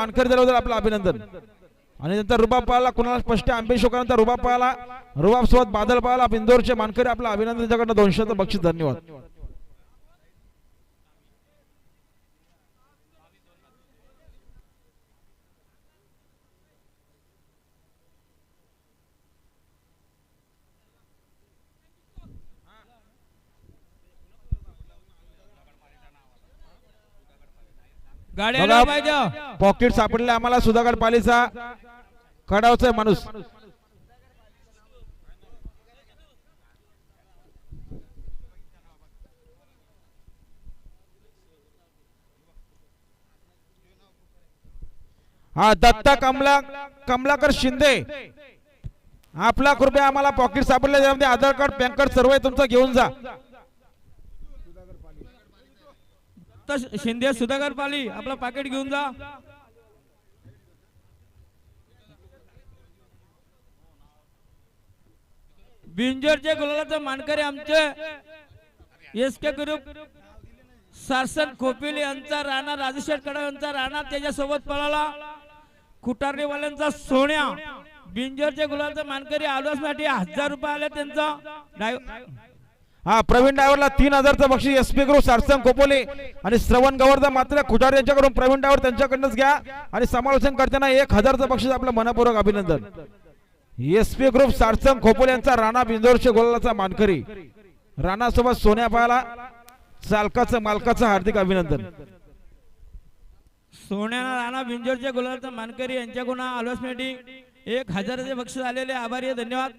मानकरी झाल्याबद्दल आपलं अभिनंदन. आणि नंतर रुबाब पाहाला कुणाला स्पष्ट आंबे शोकानंतर रुबाब पाहाला रुबाब सोबत बादल पाहाला इंदोरचे मानकरी आपलं अभिनंदन. त्याच्याकडनं दोनशेचं बक्षीस धन्यवाद. पाहिजे. पॉकेट सापडले आम्हाला सुधागड पालीचा कडावचा माणूस. हा दत्ता कमला कमलाकर शिंदे. आपला कृपया आम्हाला पॉकेट सापडले त्यामध्ये आधार कार्ड पॅन कार्ड सर्व आहे तुमचं घेऊन जा. तर शिंदे सुधाकर पाली आपलं पाकिट घेऊन जा. बिंजरचे गुलालाचे मानकरी आमचे एस के ग्रुप सारसन खोपिल यांचा राणा राजेश कडा यांचा राणा त्याच्यासोबत पळाला. कुटारणीवाल्यांचा सोन्या बिंजरचे गुलालचे मानकरी आलोसाठी हजार रुपये आले त्यांचा. हा प्रवीण डायव्हरला तीन हजारचं बक्षीस S P group Sarsang Khopole आणि श्रवण गवर्धन मात्र खुटार यांच्याकडून प्रवीण डायव्हर त्यांच्याकडनंच घ्या. आणि समालोचन करताना एक हजारचं बक्षीस आपलं मनपूर्वक अभिनंदन. S P group Sarsang Khopole यांचा राणा बिंदोरशे गोलाचा मानकरी. राणासोबत सोन्यापाला सोन्या चालकाचं मालकाचं हार्दिक अभिनंदन. सोन्याला राणा बिंजोरच्या गोलाचा मानकरी यांच्याकडून आलोसमेटी एक हजाराचे बक्षीस आलेले आभारी धन्यवाद.